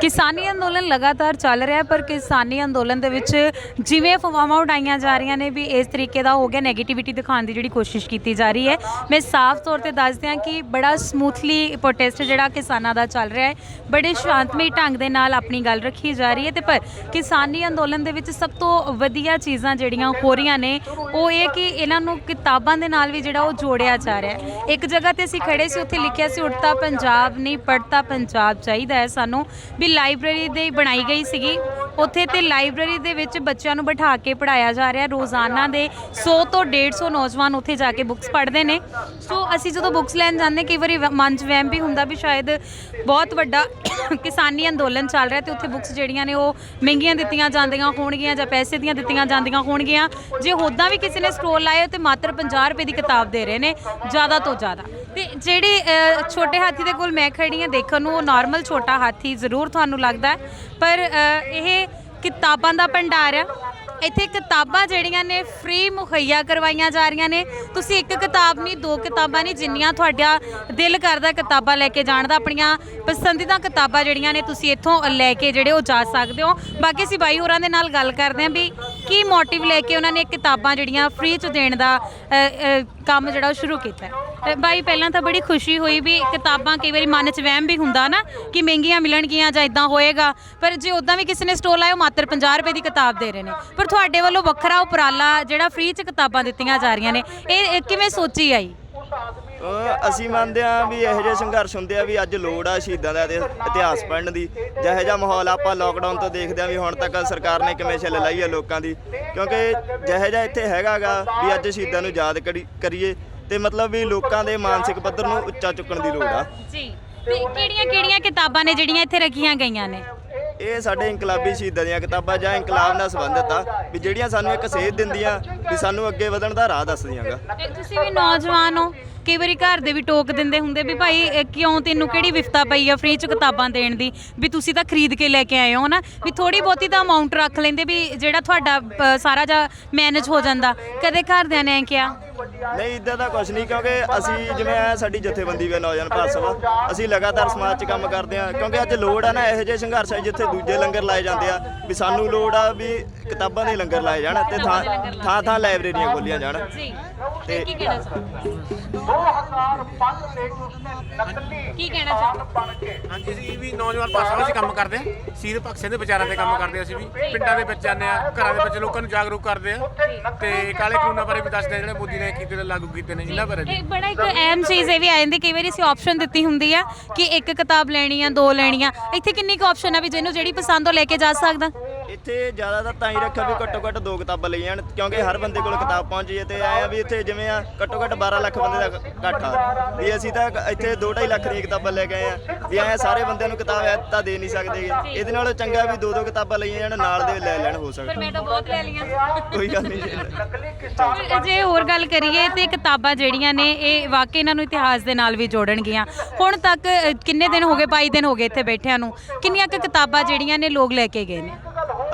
ਕਿਸਾਨੀ ਅੰਦੋਲਨ ਲਗਾਤਾਰ ਚੱਲ ਰਿਹਾ ਹੈ, ਪਰ ਕਿਸਾਨੀ ਅੰਦੋਲਨ ਦੇ ਵਿੱਚ ਜਿਵੇਂ ਅਫਵਾਹਾਂ ਉਡਾਈਆਂ ਜਾ ਰਹੀਆਂ ਨੇ ਵੀ ਇਸ ਤਰੀਕੇ ਦਾ ਹੋ ਗਿਆ 네ਗੇਟਿਵਿਟੀ ਦਿਖਾਉਣ ਦੀ ਜਿਹੜੀ ਕੋਸ਼ਿਸ਼ ਕੀਤੀ ਜਾ ਰਹੀ ਹੈ। ਮੈਂ ਸਾਫ਼ ਤੌਰ ਤੇ ਦੱਸ ਦਿਆਂ ਕਿ ਬੜਾ ਸਮੂਥਲੀ ਪ੍ਰੋਟੈਸਟ ਜਿਹੜਾ ਕਿਸਾਨਾਂ ਦਾ ਚੱਲ ਰਿਹਾ ਹੈ ਬੜੇ ਸ਼ਾਂਤਮਈ ਢੰਗ ਦੇ ਨਾਲ ਆਪਣੀ ਗੱਲ ਰੱਖੀ ਜਾ ਰਹੀ ਹੈ ਤੇ ਪਰ ਕਿਸਾਨੀ ਅੰਦੋਲਨ ਦੇ ਵਿੱਚ ਸਭ ਤੋਂ ਵਧੀਆ ਚੀਜ਼ਾਂ ਜਿਹੜੀਆਂ ਹੋ ਰਹੀਆਂ ਨੇ ਉਹ ਇਹ ਕਿ ਇਹਨਾਂ ਨੂੰ ਕਿਤਾਬਾਂ ਦੇ ਨਾਲ ਵੀ ਜਿਹੜਾ ਉਹ ਜੋੜਿਆ ਜਾ ਰਿਹਾ ਹੈ। ਇੱਕ ਜਗ੍ਹਾ ਤੇ ਅਸੀਂ ਖੜੇ ਸੀ ਉੱਥੇ ਲਿਖਿਆ ਸੀ ਉੜਤਾ ਪੰਜਾਬ ਨਹੀਂ ਪੜਤਾ ਪੰਜਾਬ ਚਾਹੀਦਾ ਹੈ ਸਾਨੂੰ। ਵੀ ਲਾਇਬ੍ਰੇਰੀ ਦੇ ਬਣਾਈ ਗਈ ਸੀਗੀ। ਉੱਥੇ ਤੇ ਲਾਇਬ੍ਰੇਰੀ ਦੇ ਵਿੱਚ ਬੱਚਿਆਂ ਨੂੰ ਬਿਠਾ ਕੇ ਪੜਾਇਆ ਜਾ ਰਿਹਾ। ਰੋਜ਼ਾਨਾ ਦੇ 100 ਤੋਂ 150 ਨੌਜਵਾਨ ਉੱਥੇ ਜਾ ਕੇ ਬੁੱਕਸ ਪੜ੍ਹਦੇ ਨੇ। ਸੋ ਅਸੀਂ ਜਦੋਂ ਬੁੱਕਸ ਲੈਣ ਜਾਂਦੇ, ਕਈ ਵਾਰੀ ਮਨ 'ਚ ਵਹਿਮ ਵੀ ਹੁੰਦਾ ਵੀ ਸ਼ਾਇਦ ਬਹੁਤ ਵੱਡਾ ਕਿਸਾਨੀ ਅੰਦੋਲਨ ਚੱਲ ਰਿਹਾ ਤੇ ਉੱਥੇ ਬੁੱਕਸ ਜਿਹੜੀਆਂ ਨੇ ਉਹ ਮਹਿੰਗੀਆਂ ਦਿੱਤੀਆਂ ਜਾਂਦੀਆਂ ਹੋਣਗੀਆਂ ਜਾਂ ਪੈਸੇ ਦੀਆਂ ਦਿੱਤੀਆਂ ਜਾਂਦੀਆਂ ਹੋਣਗੀਆਂ। ਜੇ ਹੋਦਾਂ ਵੀ ਕਿਸੇ ਨੇ ਸਟੋਰ ਲਾਏ ਤੇ ਮਾਤਰ 50 ਰੁਪਏ ਦੀ ਕਿਤਾਬ ਦੇ ਰਹੇ ਨੇ, ਜ਼ਿਆਦਾ ਤੋਂ ਜ਼ਿਆਦਾ। ਤੇ ਜਿਹੜੇ ਛੋਟੇ ਹਾਥੀ ਦੇ ਕੋਲ ਮੈਂ ਖੜੀ ਹਾਂ, ਦੇਖਣ ਨੂੰ ਉਹ ਨਾਰਮਲ ਛੋਟਾ ਹਾਥੀ ਜ਼ਰੂਰ ਤੁਹਾਨੂੰ ਲੱਗਦਾ ਪਰ ਇਹ ਕਿਤਾਬਾਂ ਦਾ ਭੰਡਾਰ ਆ। ਇੱਥੇ ਕਿਤਾਬਾਂ ਜਿਹੜੀਆਂ ਨੇ ਫ੍ਰੀ ਮੁਹੱਈਆ ਕਰਵਾਈਆਂ ਜਾ ਰਹੀਆਂ ਨੇ। ਤੁਸੀਂ ਇੱਕ ਕਿਤਾਬ ਨਹੀਂ, ਦੋ ਕਿਤਾਬਾਂ ਨਹੀਂ, ਜਿੰਨੀਆਂ ਤੁਹਾਡਾ ਦਿਲ ਕਰਦਾ ਕਿਤਾਬਾਂ ਲੈ ਕੇ ਜਾਣ ਦਾ, ਆਪਣੀਆਂ ਪਸੰਦੀਦਾ ਕਿਤਾਬਾਂ ਜਿਹੜੀਆਂ ਨੇ ਤੁਸੀਂ ਇੱਥੋਂ ਲੈ ਕੇ ਜਿਹੜੇ ਉਹ ਜਾ ਸਕਦੇ ਹੋ। ਬਾਕੀ ਅਸੀਂ ਬਾਈ ਹੋਰਾਂ ਦੇ ਨਾਲ ਗੱਲ ਕਰਦੇ ਹਾਂ ਵੀ ਕੀ ਮੋਟਿਵ ਲੈ ਕੇ ਉਹਨਾਂ ਨੇ ਕਿਤਾਬਾਂ ਜਿਹੜੀਆਂ ਫ੍ਰੀ ਚ ਦੇਣ ਦਾ ਅ, ਅ, ਕੰਮ ਜਿਹੜਾ ਉਹ ਸ਼ੁਰੂ ਕੀਤਾ? ਹੈ। ਅ, ਬਾਈ ਪਹਿਲਾਂ ਤਾਂ ਬੜੀ ਖੁਸ਼ੀ ਹੋਈ ਵੀ ਕਿਤਾਬਾਂ ਕਈ ਵਾਰੀ ਮਨ 'ਚ ਵਹਿਮ ਵੀ ਹੁੰਦਾ ਨਾ ਕਿ ਮਹਿੰਗੀਆਂ ਮਿਲਣਗੀਆਂ ਜਾਂ ਇਦਾਂ ਹੋਏਗਾ। ਪਰ ਜੇ ਉਦਾਂ ਵੀ ਕਿਸੇ ਨੇ ਸਟੋਰ ਲਾਇਆ ਉਹ ਮਾਤਰ 50 ਰੁਪਏ ਦੀ ਕਿਤਾਬ ਦੇ ਰਹੇ ਨੇ। ਪਰ ਤੁਹਾਡੇ ਵੱਲੋਂ ਵੱਖਰਾ ਉਪਰਾਲਾ ਜਿਹੜਾ ਫ੍ਰੀ 'ਚ ਕਿਤਾਬਾਂ ਦਿੱਤੀਆਂ ਜਾ ਰਹੀਆਂ ਨੇ ਇਹ ਇਹ ਕਿਵੇਂ ਸੋਚੀ ਆਈ? ਅਹ ਅਸੀਂ ਮੰਨਦੇ ਹਾਂ ਵੀ ਇਹੋ ਜਿਹੇ ਸੰਘਰਸ਼ ਹੁੰਦੇ ਆ ਵੀ ਅੱਜ ਲੋੜ ਆ ਸ਼ਹੀਦਾਂ ਦਾ ਇਤਿ- ਇਤਿਹਾਸ ਪੜ੍ਹਨ ਦੀ। ਜਿਹੋ ਜਿਹਾ ਮਾਹੌਲ ਆਪਾਂ ਲੋਕਡਾਊਨ ਤੋਂ ਦੇਖਦੇ ਆ ਵੀ ਹੁਣ ਤੱਕ ਸਰਕਾਰ ਨੇ ਕਿਵੇਂ ਛਿੱਲ ਲਾਈ ਆ ਲੋਕਾਂ ਦੀ। ਕਿਉਂਕਿ ਜਿਹੋ ਜਿਹਾ ਇੱਥੇ ਹੈਗਾਗਾ ਵੀ ਅੱਜ ਸ਼ਹੀਦਾਂ ਨੂੰ ਯਾਦ ਕਰੀ- ਕਰੀਏ ਤੇ ਮਤਲਬ ਵੀ ਲੋਕਾਂ ਦੇ ਮਾਨਸਿਕ ਪੱਧਰ ਨੂੰ ਉੱਚਾ ਚੁੱਕਣ ਦੀ ਲੋੜ ਆ। ਜੀ ਕਿਹੜੀਆਂ ਕਿਹੜੀਆਂ ਕਿਤਾਬਾਂ ਨੇ ਜਿਹੜੀਆਂ ਇੱਥੇ ਰੱਖੀਆਂ ਗਈਆਂ ਨੇ? ਇਹ ਸਾਡੇ ਇਨਕਲਾਬੀ ਸ਼ਹੀਦਾਂ ਦੀਆਂ ਕਿਤਾਬਾਂ ਜਾਂ ਇਨਕਲਾਬ ਨਾਲ ਸੰਬੰਧਿਤ ਆ ਵੀ ਜਿਹੜੀਆਂ ਸਾਨੂੰ ਇੱਕ ਸੇਧ ਦਿੰਦੀਆਂ ਵੀ ਸਾਨੂੰ ਅੱਗੇ ਵਧਣ ਦਾ ਰਾਹ ਦੱਸਦੀਆਂਗਾ ਇਹ ਤੁਸੀਂ ਵੀ ਨੌਜਵਾਨ ਹੋ ਕਈ ਵਾਰੀ ਘਰ ਦੇ ਵੀ ਟੋਕ ਦਿੰਦੇ ਹੁੰਦੇ ਵੀ ਭਾਈ ਇਹ ਕਿਉਂ ਤੈਨੂੰ ਕਿਹੜੀ ਵਿਫਤਾ ਪਈ ਆ ਫ੍ਰੀ ਚ ਕਿਤਾਬਾਂ ਦੇਣ ਦੀ? ਵੀ ਤੁਸੀਂ ਤਾਂ ਖਰੀਦ ਕੇ ਲੈ ਕੇ ਆਏ ਹੋ ਨਾ ਵੀ ਥੋੜੀ ਬਹੁਤੀ ਤਾਂ ਅਮਾਉਂਟ ਰੱਖ ਲੈਂਦੇ ਵੀ ਜਿਹੜਾ ਤੁਹਾਡਾ ਅ, ਸਾਰਾ ਜਿਹਾ ਮੈਨੇਜ ਹੋ ਜਾਂਦਾ। ਕਦੇ ਘਰਦਿਆਂ ਨੇ ਐਂ ਕਿਹਾ? ਨਹੀਂ ਇਦਾਂ ਦਾ ਕੁਝ ਨਹੀਂ ਕਿਉਂਕਿ ਅਸੀਂ ਜਿਵੇਂ ਆ ਸਾਡੀ ਜਥੇਬੰਦੀ ਵੀ ਨੌਜਵਾਨ ਭਾਰਤ ਸਭਾ ਅਸੀਂ ਲਗਾਤਾਰ ਸਮਾਜ 'ਚ ਕੰਮ ਕਰਦੇ ਆ ਕਿਉਂਕਿ ਅੱਜ ਲੋੜ ਆ ਨਾ ਇਹੋ ਜਿਹੇ ਸੰਘਰਸ਼ ਆ ਜਿੱਥੇ ਦੂਜੇ ਲੰਗਰ ਲਾਏ ਜਾਂਦੇ ਆ ਵੀ ਸਾਨੂੰ ਲੋੜ ਆ ਵੀ ਕਿਤਾਬਾਂ ਦੇ ਲੰਗਰ ਲਾਏ ਜਾਣ ਤੇ ਥਾਂ ਥਾਂ ਲਾਇਬ੍ਰੇਰੀਆਂ ਖੋਲੀਆਂ ਜਾਣ। ਜੀ। ਤੇ ਕੀ ਕਹਿਣਾ ਚਾਹੁੰਦੇ ਕੀ ਕਹਿਣਾ ਚਾਹੁੰਦੇ ਹਾਂਜੀ ਅਸੀਂ ਵੀ ਨੌਜਵਾਨ ਭਾਸ਼ਾ ਵਿੱਚ ਕੰਮ ਕਰਦੇ ਹਾਂ। ਸੀਰ ਸਿੰਘ ਦੇ ਵਿਚਾਰਾਂ ਤੇ ਕੰਮ ਕਰਦੇ ਹਾਂ ਅਸੀਂ ਵੀ। ਪਿੰਡਾਂ ਦੇ ਵਿੱਚ ਜਾਂਦੇ ਆ ਘਰਾਂ ਦੇ ਵਿੱਚ ਲੋਕਾਂ ਨੂੰ ਜਾਗਰੂਕ ਕਰਦੇ ਆ ਤੇ ਕਾਲੇ ਕਾਨੂੰਨਾਂ ਬਾਰੇ ਵੀ ਦੱਸਦੇ ਆ ਜਿਹੜੇ ਮੋਦੀ ਨੇ ਕੀਤੇ ਤੇ ਲਾਗੂ ਕੀਤੇ ਨੇ ਇਹਨਾਂ ਬਾਰੇ ਵੀ। ਇਹ ਬੜਾ ਇੱਕ ਅਹਿਮ ਚੀਜ਼ ਇਹ ਵੀ ਆ ਜਾਂਦੀ ਕਈ ਵਾਰੀ ਅਸੀਂ ਆਪਸ਼ਨ ਦਿੱਤੀ ਹੁੰਦੀ ਆ ਕਿ ਇੱਕ ਕਿਤਾਬ ਲੈਣੀ ਆ ਦੋ ਲੈਣੀਆਂ। ਇੱਥੇ ਕਿੰਨੀ ਕੁ ਆਪਸ਼ਨ ਆ ਵੀ ਜਿਹਨੂੰ ਜਿਹੜੀ ਪਸੰਦ ਉਹ ਲੈ ਕੇ ਜਾ ਸਕਦਾ? ਇੱਥੇ ਜ਼ਿਆਦਾ ਤਾਂ ਤਾਂ ਹੀ ਰੱਖਿਆ ਵੀ ਘੱਟੋ ਘੱਟ ਦੋ ਕਿਤਾਬਾਂ ਲਈ ਜਾਣ ਕਿਉਂਕਿ ਹਰ ਬੰਦੇ ਕੋਲ ਕਿਤਾਬ ਪਹੁੰਚ ਜੇ ਤੇ ਆਏ ਆ ਵੀ ਇੱਥੇ ਜਿਵੇਂ ਆ ਘੱਟੋ ਘੱਟ 12 ਲੱਖ ਬੰਦੇ ਦਾ ਇਕੱਠ ਆ ਵੀ ਅਸੀਂ ਤਾਂ ਇੱਥੇ 2.5 ਲੱਖ ਦੀਆਂ ਕਿਤਾਬਾਂ ਲੈ ਕੇ ਆਏ ਆ। ਵੀ ਆਏ ਸਾਰੇ ਬੰਦਿਆਂ ਨੂੰ ਕਿਤਾਬ ਐ ਤਾਂ ਦੇ ਨਹੀਂ ਸਕਦੇ। ਇਹਦੇ ਨਾਲੋਂ ਚੰਗਾ ਵੀ ਦੋ ਦੋ ਕਿਤਾਬਾਂ ਲਈਆਂ ਜਾਣ ਨਾਲ ਦੇ ਲੈ ਲੈਣ ਹੋ ਸਕਦਾ। ਪਰ ਮੈਂ ਤਾਂ ਬਹੁਤ ਲੈ ਲਈਆਂ। ਕੋਈ ਗੱਲ ਨਹੀਂ ਜੀ। ਹੋਰ ਗੱਲ ਕਰੀਏ ਤੇ ਕਿਤਾਬਾਂ ਜਿਹੜੀਆਂ ਨੇ ਇਹ ਵਾਕਈ ਇਹਨਾਂ ਨੂੰ ਇਤਿਹਾਸ ਦੇ ਨਾਲ ਵੀ ਜੋੜਨਗੀਆਂ। ਹੁਣ ਤੱਕ ਕਿੰਨੇ ਦਿਨ ਹੋ ਗਏ 22 ਦਿਨ ਹੋ ਗਏ ਇੱਥੇ ਬੈਠਿਆਂ ਨੂੰ? ਕਿੰਨੀਆਂ ਕੁ ਕਿਤਾਬਾਂ ਜਿਹੜੀਆਂ ਨੇ ਲੋਕ ਲੈ ਕੇ ਗਏ ਨੇ?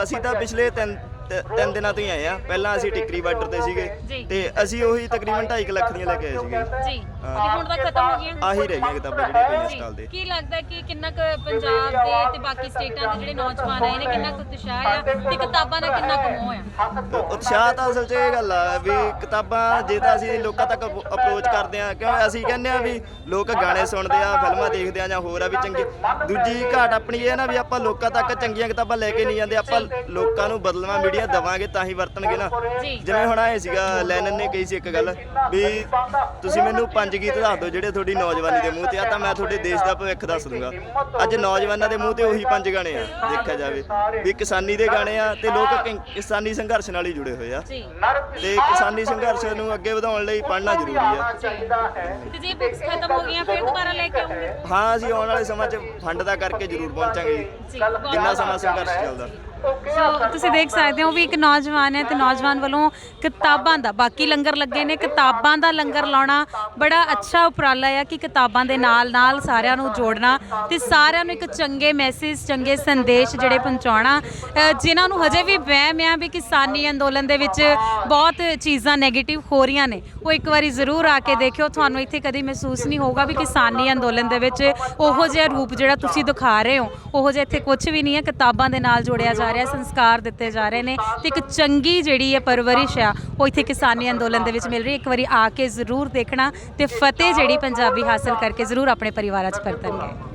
ਅਸੀਂ ਤਾਂ ਪਿਛਲੇ ਤਿੰਨ ਤ- ਤਿੰਨ ਦਿਨਾਂ ਤੋਂ ਹੀ ਆਏ ਆ। ਪਹਿਲਾਂ ਅਸੀਂ ਟਿਕਰੀ ਬਾਰਡਰ ਤੇ ਜੀ। ਸੀਗੇ ਤੇ ਅਸੀਂ ਉਹੀ ਤਕਰੀਬਨ 2.5 ਲੱਖ ਦੀਆਂ ਲੈ ਕੇ ਆਏ ਸੀਗੇ। ਜੀ। ਤੇ ਹੁਣ ਤੱਕ ਖਤਮ ਹੋ ਗਈਆਂ। ਆਹੀ ਰਹਿ ਗਈਆਂ ਕਿਤਾਬਾਂ ਜਿਹੜੀਆਂ ਪਈਆਂ। ਸਟਾਲ ਦੇ। ਕੀ ਲੱਗਦਾ ਕਿ ਕਿੰਨਾ ਕੁ ਪੰਜਾਬ ਦੇ ਤੇ ਬਾਕੀ ਸਟੇਟਾਂ ਦੇ ਜਿਹੜੇ ਨੌਜਵਾਨ ਆਏ ਨੇ ਕਿੰਨਾ ਕੁ ਉਤਸ਼ਾਹ ਆ ਤੇ ਕਿਤਾਬਾਂ ਦਾ ਕਿੰਨਾ ਕੁ ਮੋਹ ਆ? ਤੇ ਉਤਸ਼ਾਹ ਤਾਂ ਅਸਲ 'ਚ ਇਹ ਗੱਲ ਆ ਵੀ ਕਿਤਾਬਾਂ ਜੇ ਤਾਂ ਅਸੀਂ ਲੋਕਾਂ ਤੱਕ ਅਪਰੋਚ ਕਰਦੇ ਆ ਕਿਉਂ ਅਸੀਂ ਕਹਿੰਦੇ ਆ ਵੀ ਲੋਕ ਗਾਣੇ ਸੁਣਦੇ ਆ ਫਿਲਮਾਂ ਦੇਖਦੇ ਆ ਜਾਂ ਹੋਰ ਆ ਵੀ ਚੰਗੇ। ਦੂਜੀ ਘਾਟ ਆਪਣੀ ਇਹ ਨਾ ਵੀ ਆਪਾਂ ਲੋਕਾਂ ਤੱਕ ਚੰਗੀਆਂ ਕਿਤਾਬਾਂ ਲੈ ਕੇ ਨਹੀਂ ਜਾਂਦੇ ਆਪਾਂ ਲੋਕਾਂ ਨੂੰ ਬਦਲਵਾ ਮੀਡੀਆ ਦਵਾਂਗੇ ਤਾਂ ਹੀ ਵਰਤਣਗੇ ਨਾ। ਜੀ। ਜਿਵੇਂ ਹੁਣ ਆਏ ਸੀਗਾ ਲੈਨਨ ਨੇ ਕਹੀ ਸੀ ਇੱਕ ਗੱਲ ਵੀ ਤੁਸੀਂ ਮੈਨੂੰ ਪੰਜ ਗੀਤ ਦੱਸ ਦਿਓ ਜਿਹੜੇ ਤੁਹਾਡੀ ਨੌਜਵਾਨੀ ਦੇ ਮੂੰਹ ਤੇ ਆ ਤਾਂ ਮੈਂ ਤੁਹਾਡੇ ਦੇਸ਼ ਦਾ ਭਵਿੱਖ ਦੱਸ ਦੂੰਗਾ। ਅੱਜ ਨੌਜਵਾਨਾਂ ਦੇ ਮੂੰਹ ਤੇ ਉਹੀ ਪੰਜ ਗਾਣੇ ਆ ਦੇਖਿਆ ਜਾਵੇ। ਵੀ ਕਿਸਾਨੀ ਦੇ ਗਾਣੇ ਆ ਤੇ ਲੋਕ ਕਿ- ਕਿਸਾਨੀ ਸੰਘਰਸ਼ ਨਾਲ ਹੀ ਜੁੜੇ ਹੋਏ ਆ। ਜੀ। ਤੇ ਕਿਸਾਨੀ ਸੰਘਰਸ਼ ਨੂੰ ਅੱਗੇ ਵਧਾਉਣ ਲਈ ਪੜ੍ਹਨਾ ਜ਼ਰੂਰੀ ਆ। ਤੇ ਜੇ ਬੁੱਕਸ ਖਤਮ ਹੋ ਗਈਆਂ ਫਿਰ ਦੁਬਾਰਾ ਲੈ ਕੇ ਆਉਂਗੇ? ਹਾਂ ਅਸੀਂ ਆਉਣ ਵਾਲੇ ਸਮਾਂ 'ਚ ਫੰਡ ਦਾ ਕਰਕੇ ਜ਼ਰੂਰ ਪਹੁੰਚਾਂਗੇ ਜੀ। ਜੀ। ਬਹੁਤ ਜਿੰਨਾ ਸਮਾਂ ਸੰਘਰਸ਼ ਚੱਲਦਾ? ਸੋ ਤੁਸੀਂ ਦੇਖ ਸਕਦੇ ਹੋ ਵੀ ਇੱਕ ਨੌਜਵਾਨ ਹੈ ਤੇ ਨੌਜਵਾਨ ਵੱਲੋਂ ਕਿਤਾਬਾਂ ਦਾ ਬਾਕੀ ਲੰਗਰ ਲੱਗੇ ਨੇ ਕਿਤਾਬਾਂ ਦਾ ਲੰਗਰ ਲਾਉਣਾ ਬੜਾ ਅੱਛਾ ਉਪਰਾਲਾ ਆ ਕਿ ਕਿਤਾਬਾਂ ਦੇ ਨਾਲ ਨਾਲ ਸਾਰਿਆਂ ਨੂੰ ਜੋੜਨਾ ਤੇ ਸਾਰਿਆਂ ਨੂੰ ਇੱਕ ਚੰਗੇ ਮੈਸੇਜ ਚੰਗੇ ਸੰਦੇਸ਼ ਜਿਹੜੇ ਪਹੁੰਚਾਉਣਾ। ਅ, ਜਿਨ੍ਹਾਂ ਨੂੰ ਹਜੇ ਵੀ ਵਹਿਮ ਆ ਵੀ ਕਿਸਾਨੀ ਅੰਦੋਲਨ ਦੇ ਵਿੱਚ ਬਹੁਤ ਚੀਜ਼ਾਂ 네ਗੇਟਿਵ ਹੋ ਰਹੀਆਂ ਨੇ ਉਹ ਇੱਕ ਵਾਰੀ ਜ਼ਰੂਰ ਆ ਕੇ ਦੇਖਿਓ। ਤੁਹਾਨੂੰ ਇੱਥੇ ਕਦੀ ਮਹਿਸੂਸ ਨਹੀਂ ਹੋਊਗਾ ਵੀ ਕਿਸਾਨੀ ਅੰਦੋਲਨ ਦੇ ਵਿੱਚ ਉਹੋ ਜਿਹਾ ਰੂਪ ਜਿਹੜਾ ਤੁਸੀਂ ਦਿਖਾ ਰਹੇ ਹੋ ਉਹੋ ਜਿਹਾ ਇੱਥੇ ਕੁਝ ਵੀ ਨਹੀਂ ਹੈ ਕਿਤਾਬਾਂ ਦੇ ਨਾਲ ਜੋੜਿਆ ਜਾ ਰਿਹਾ ਸੰਸਕਾਰ ਦਿੱਤੇ ਜਾ ਰਹੇ ਨੇ ਤੇ ਇੱਕ ਚੰਗੀ ਜਿਹੜੀ ਹੈ ਪਰਵਰਿਸ਼ ਆ, ਉਹ ਇੱਥੇ ਕਿਸਾਨੀ ਅੰਦੋਲਨ ਦੇ ਵਿੱਚ ਮਿਲ ਰਹੀ ਇੱਕ ਵਾਰੀ ਆ ਕੇ ਜ਼ਰੂਰ ਦੇਖਣਾ ਤੇ ਫਤਿਹ ਜਿਹੜੀ ਪੰਜਾਬੀ ਹਾਸਲ ਕਰਕੇ ਜ਼ਰੂਰ ਆਪਣੇ ਪਰਿਵਾਰਾਂ 'ਚ ਪਰਤਣਗੇ